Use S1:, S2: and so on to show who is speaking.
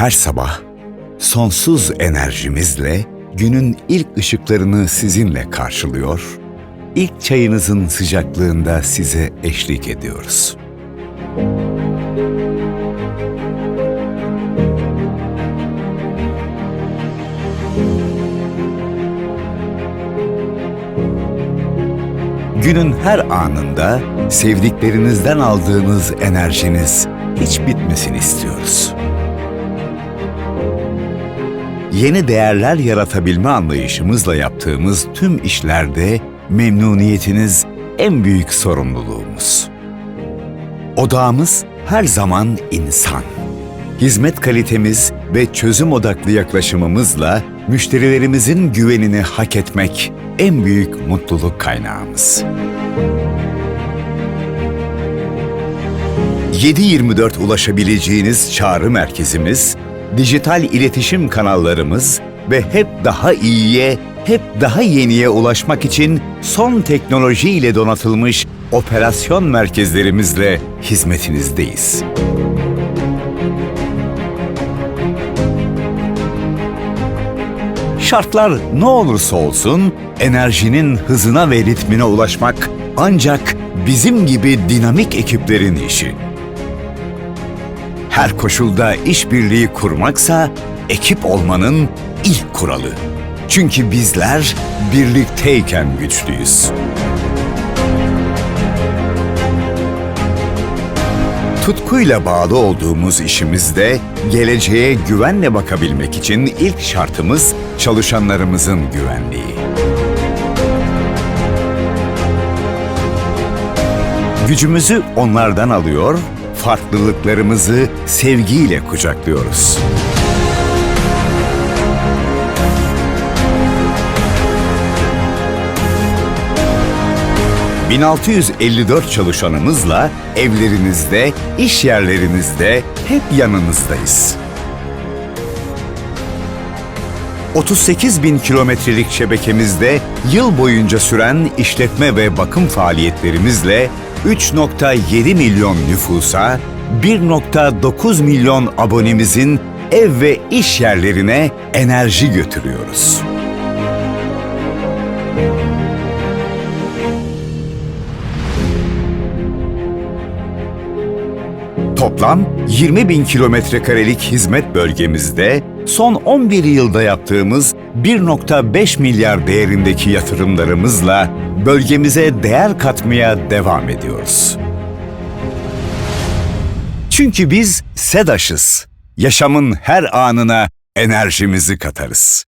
S1: Her sabah sonsuz enerjimizle günün ilk ışıklarını sizinle karşılıyor, ilk çayınızın sıcaklığında size eşlik ediyoruz. Günün her anında sevdiklerinizden aldığınız enerjiniz hiç bitmesin istiyoruz. Yeni değerler yaratabilme anlayışımızla yaptığımız tüm işlerde memnuniyetiniz en büyük sorumluluğumuz. Odağımız her zaman insan. Hizmet kalitemiz ve çözüm odaklı yaklaşımımızla müşterilerimizin güvenini hak etmek en büyük mutluluk kaynağımız. 7/24 ulaşabileceğiniz çağrı merkezimiz, dijital iletişim kanallarımız ve hep daha iyiye, hep daha yeniye ulaşmak için son teknoloji ile donatılmış operasyon merkezlerimizle hizmetinizdeyiz. Şartlar ne olursa olsun enerjinin hızına ve ritmine ulaşmak ancak bizim gibi dinamik ekiplerin işi. Her koşulda işbirliği kurmaksa ekip olmanın ilk kuralı. Çünkü bizler birlikteyken güçlüyüz. Tutkuyla bağlı olduğumuz işimizde geleceğe güvenle bakabilmek için ilk şartımız çalışanlarımızın güvenliği. Gücümüzü onlardan alıyor, farklılıklarımızı sevgiyle kucaklıyoruz. ...1654 çalışanımızla evlerinizde, iş yerlerinizde hep yanınızdayız. 38 bin kilometrelik şebekemizde yıl boyunca süren işletme ve bakım faaliyetlerimizle 3.7 milyon nüfusa, 1.9 milyon abonemizin ev ve iş yerlerine enerji götürüyoruz. Toplam 20 bin kilometre karelik hizmet bölgemizde son 11 yılda yaptığımız 1.5 milyar değerindeki yatırımlarımızla bölgemize değer katmaya devam ediyoruz. Çünkü biz SEDAŞ'ız. Yaşamın her anına enerjimizi katarız.